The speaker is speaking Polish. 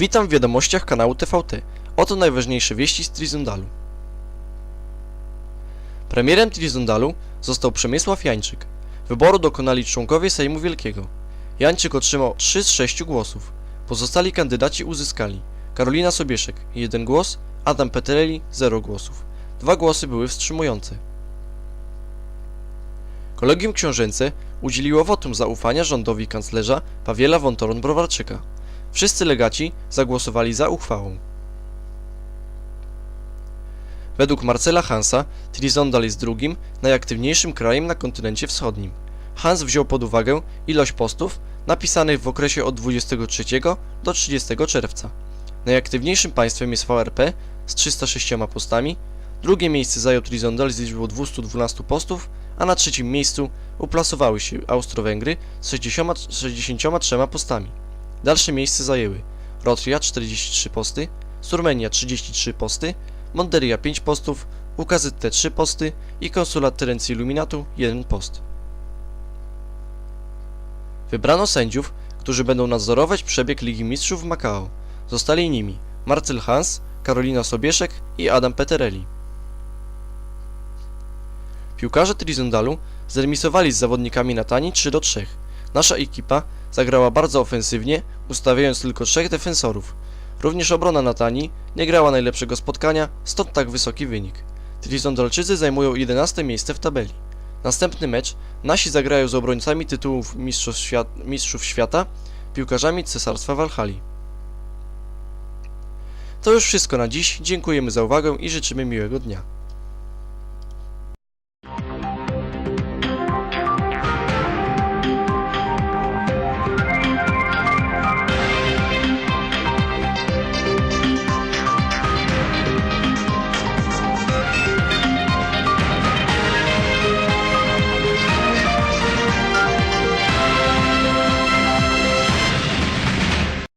Witam w wiadomościach kanału TVT. Oto najważniejsze wieści z Trizundalu. Premierem Trizundalu został Przemysław Jańczyk. Wyboru dokonali członkowie Sejmu Wielkiego. Jańczyk otrzymał 3 z 6 głosów. Pozostali kandydaci uzyskali Karolina Sobieszek 1 głos, Adam Petereli 0 głosów. Dwa głosy były wstrzymujące. Kolegium Książęce udzieliło wotum zaufania rządowi kanclerza Pawiela von Toron-Browarczyka. Wszyscy legaci zagłosowali za uchwałą. Według Marcela Hansa Trizondal jest drugim najaktywniejszym krajem na kontynencie wschodnim. Hans wziął pod uwagę ilość postów napisanych w okresie od 23 do 30 czerwca. Najaktywniejszym państwem jest VRP z 306 postami, drugie miejsce zajął Trizondal z liczbą 212 postów, a na trzecim miejscu uplasowały się Austro-Węgry z 60, 63 postami. Dalsze miejsce zajęły Rotria 43 posty, Surmenia 33 posty, Monderia 5 postów, UKZT 3 posty i Konsulat Terencji Illuminatu 1 post. Wybrano sędziów, którzy będą nadzorować przebieg Ligi Mistrzów w Macao. Zostali nimi Marcel Hans, Karolina Sobieszek i Adam Petereli. Piłkarze Trizundalu zremisowali z zawodnikami na tani 3 do 3. Nasza ekipa zagrała bardzo ofensywnie, ustawiając tylko trzech defensorów. Również obrona Natani nie grała najlepszego spotkania, stąd tak wysoki wynik. Trizondalczycy zajmują 11 miejsce w tabeli. Następny mecz nasi zagrają z obrońcami tytułów mistrzów, świat, mistrzów świata, piłkarzami Cesarstwa Walhali. To już wszystko na dziś, dziękujemy za uwagę i życzymy miłego dnia.